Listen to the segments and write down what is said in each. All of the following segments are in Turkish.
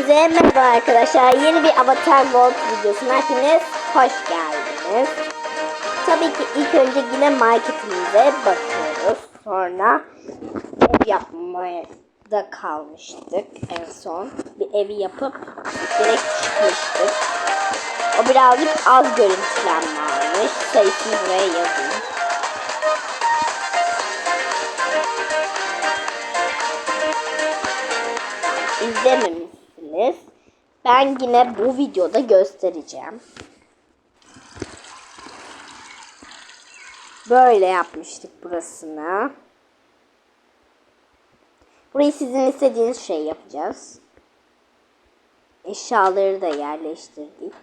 Hepinize merhaba arkadaşlar. Yeni bir Avatar World videosuna hepiniz hoş geldiniz. Tabii ki ilk önce yine marketimize bakıyoruz. Sonra ev yapmaya da kalmıştık en son. Bir evi yapıp direkt çıkmıştık. O birazcık az görüntülenme almış. Sayısını buraya yazayım. izlememişsiniz. Ben yine bu videoda göstereceğim. Böyle yapmıştık burasını. Burayı sizin istediğiniz şey yapacağız. Eşyaları da yerleştirdik.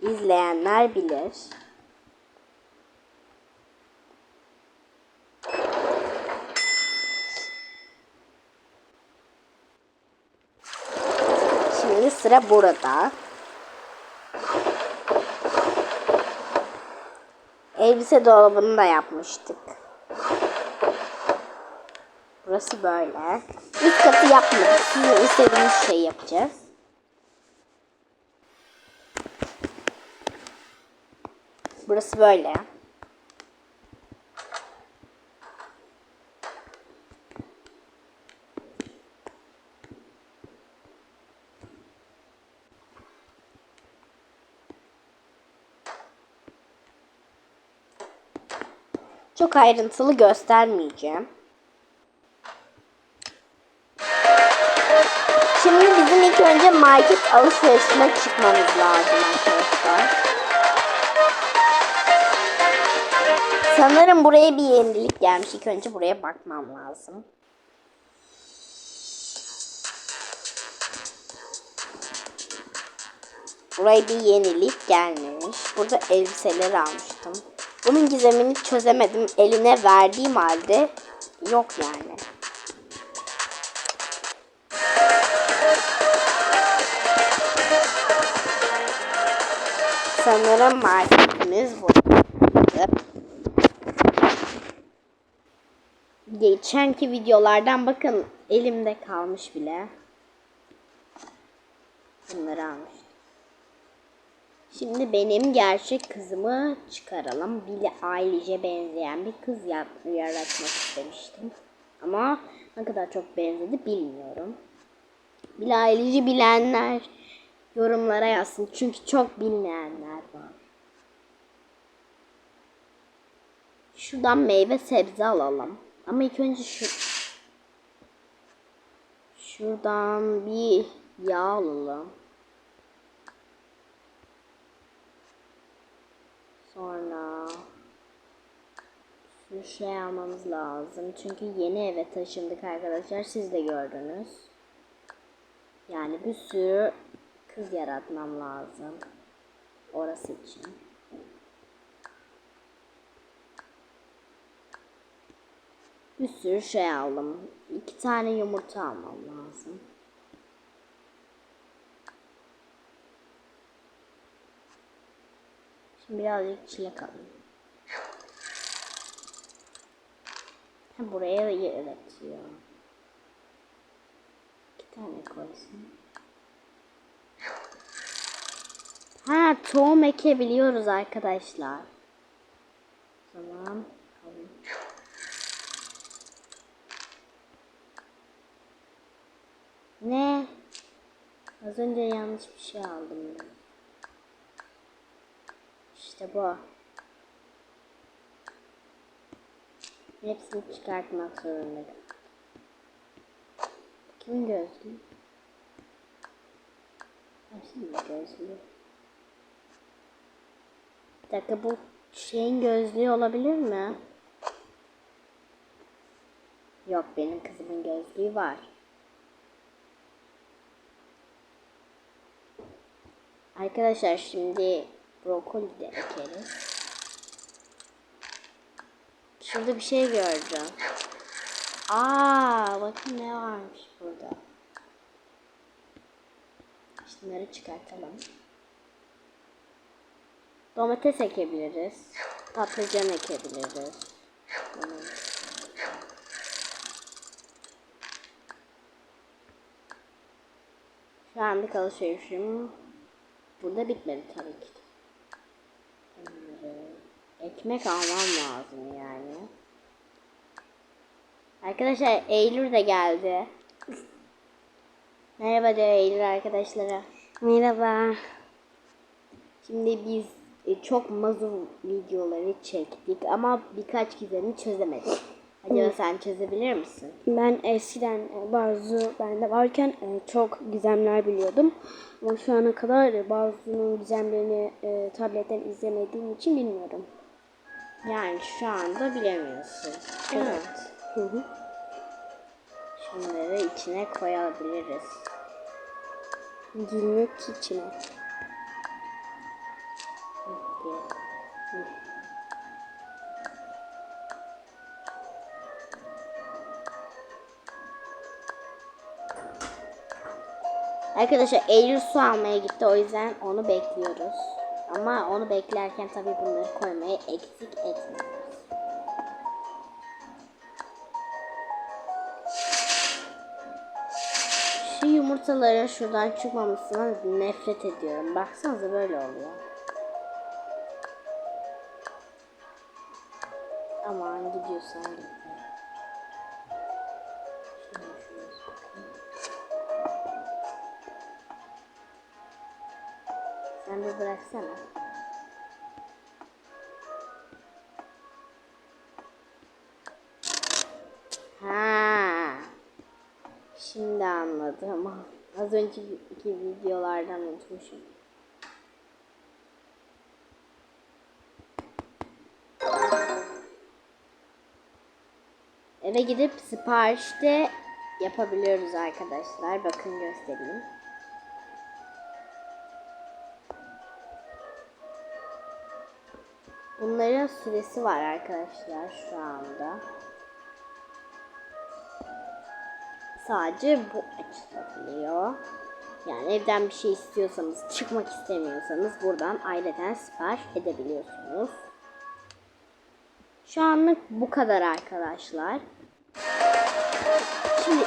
İzleyenler bilir. Şimdi sıra burada. Elbise dolabını da yapmıştık. Burası böyle. Üst katı yapmadık. Sizin istediğiniz şeyi yapacağız. Burası böyle. Çok ayrıntılı göstermeyeceğim. Şimdi bizim ilk önce market alışverişine çıkmamız lazım arkadaşlar. Sanırım buraya bir yenilik gelmiş. İlk önce buraya bakmam lazım. Buraya bir yenilik gelmemiş. Burada elbiseleri almıştım. Bunun gizemini çözemedim. Eline verdiğim halde yok yani. Sanırım marketimiz bu. Geçenki videolardan bakın elimde kalmış bile. Bunları almıştım. Şimdi benim gerçek kızımı çıkaralım. Billy Eilish'e benzeyen bir kız yaratmak istemiştim. Ama ne kadar çok benzedi bilmiyorum. Billy Eilish'i bilenler yorumlara yazsın. Çünkü çok bilmeyenler var. Şuradan meyve sebze alalım. Ama ilk önce şu şuradan bir yağ alalım. Sonra bir şey almamız lazım. Çünkü yeni eve taşındık arkadaşlar. Siz de gördünüz. Yani bir sürü kız yaratmam lazım. Orası için. Bir sürü şey aldım. İki tane yumurta almam lazım. Şimdi birazcık çilek alayım. Ha, buraya da üretiyor. İki tane koysun. Ha tohum ekebiliyoruz arkadaşlar. Tamam. Ne? Az önce yanlış bir şey aldım. İşte bu. Hepsini çıkartmak zorundayım. Kimin gözlüğü? Versene gözlüğü. Bir dakika bu şeyin gözlüğü olabilir mi? Yok benim kızımın gözlüğü var. Arkadaşlar şimdi brokoli de ekeriz. Şurada bir şey gördüm. Aa, bakın ne varmış burada. Şunları çıkartalım. Domates ekebiliriz. Patlıcan ekebiliriz. Şu anlık alışverişim burada bitmedi tabii ki. Ekmek almam lazım yani. Arkadaşlar Eylül de geldi. Merhaba diyor Eylül arkadaşlara. Merhaba. Şimdi biz e, çok mazur videoları çektik ama birkaç gizemi çözemedik. Acaba sen çözebilir misin? Ben eskiden bazı bende varken e, çok gizemler biliyordum. Ama şu ana kadar bazının gizemlerini e, tabletten izlemediğim için bilmiyorum. Yani şu anda bilemiyorsun. Değil mi? Hı hı. Şunları içine koyabiliriz. Girmek içine. Arkadaşlar Eylül su almaya gitti o yüzden onu bekliyoruz. Ama onu beklerken tabii bunları koymaya eksik etmiyoruz. Şu yumurtaların şuradan çıkmamasına nefret ediyorum. Baksanıza böyle oluyor. Aman gidiyorsan gitme. Bir bıraksana. Ha. Şimdi anladım. Az önceki videolardan unutmuşum. Eve gidip siparişte yapabiliyoruz arkadaşlar. Bakın göstereyim. Bunların süresi var arkadaşlar şu anda. Sadece bu açılabiliyor. Yani evden bir şey istiyorsanız, çıkmak istemiyorsanız buradan aileden sipariş edebiliyorsunuz. Şu anlık bu kadar arkadaşlar. Şimdi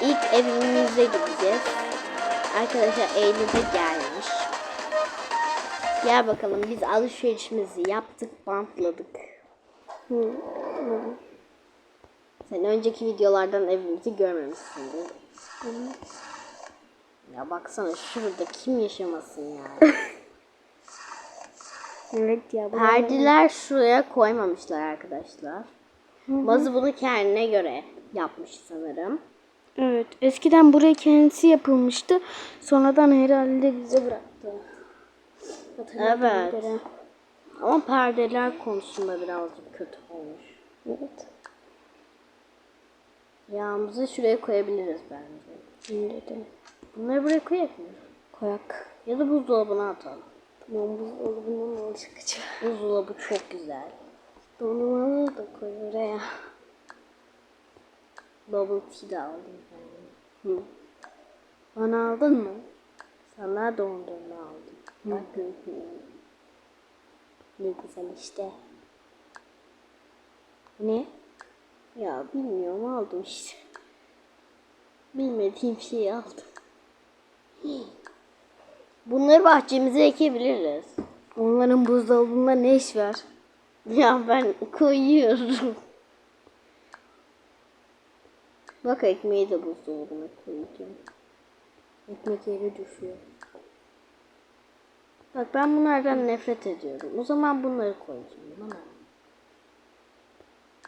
ilk evimize gideceğiz. Arkadaşlar Eylül'de gelmiş. Gel bakalım biz alışverişimizi yaptık, bantladık. Sen önceki videolardan evimizi görmemişsindir. Ya baksana şurada kim yaşamasın yani. Evet ya. Perdeler şuraya koymamışlar arkadaşlar. Bazı bunu kendine göre yapmış sanırım. Evet. Eskiden buraya kendisi yapılmıştı. Sonradan herhalde bize bıraktı. Hatırladığıma Evet. göre. Ama perdeler konusunda birazcık kötü olmuş. Evet. Yağımızı şuraya koyabiliriz bence. Şimdi de Bunları buraya koyalım mı? koyak. Ya da buzdolabına atalım. Tamam buzdolabından olacak acaba? Buzdolabı çok güzel. Dondurmaları da koy oraya. Bubble tea de aldım ben. Hı. Bana aldın mı? Sana dondurma aldım. Bak. Ne güzel işte. Ne? Ya bilmiyorum aldım işte. Bilmediğim şeyi aldım. Bunları bahçemize ekebiliriz. Onların buzdolabında ne iş var? Ya ben koyuyorum. Bak ekmeği de buzdolabına koyacağım. Ekmek yere düşüyor. Bak ben bunlardan nefret ediyorum. O zaman bunları koyacağım. Bana.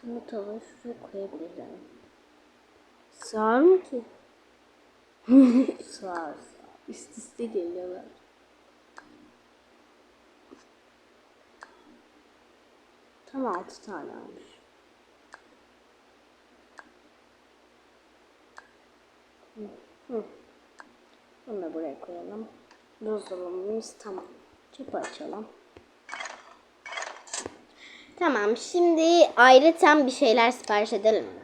Yumurtaları şuraya koyabilirim. Sağır mı ki? Sağ ol. Üst üste geliyorlar. Tam altı tane almış. Bunu da buraya koyalım. Buzdolabımız tamam. Çöpü açalım. Tamam şimdi ayrıca bir şeyler sipariş edelim mi?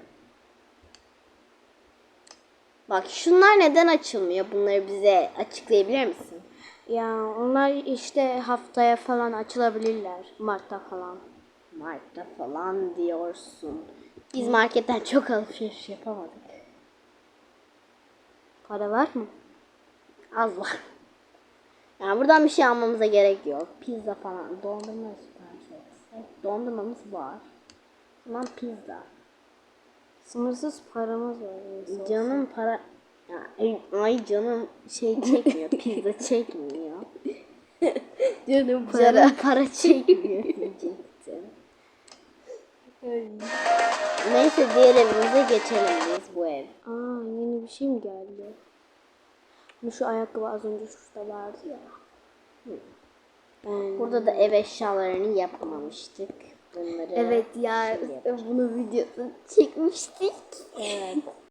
Bak şunlar neden açılmıyor? Bunları bize açıklayabilir misin? Ya onlar işte haftaya falan açılabilirler. Mart'ta falan. Mart'ta falan diyorsun. Biz marketten çok alışveriş yapamadık. Para var mı? Az var. Yani buradan bir şey almamıza gerek yok. Pizza falan. Dondurma sipariş Dondurmamız var. O zaman pizza. Sınırsız paramız var. Canım para... Ya, ay- canım şey çekmiyor. pizza çekmiyor. Canım Canım para çekmiyor diyecektim. Neyse diğer evimize geçelim biz bu ev. Aa yeni bir şey mi geldi? Bu şu ayakkabı az önce şurada vardı ya. Ben... Burada da ev eşyalarını yapmamıştık. Bunları Evet ya yapacağız. bunu videosunu çekmiştik. Evet.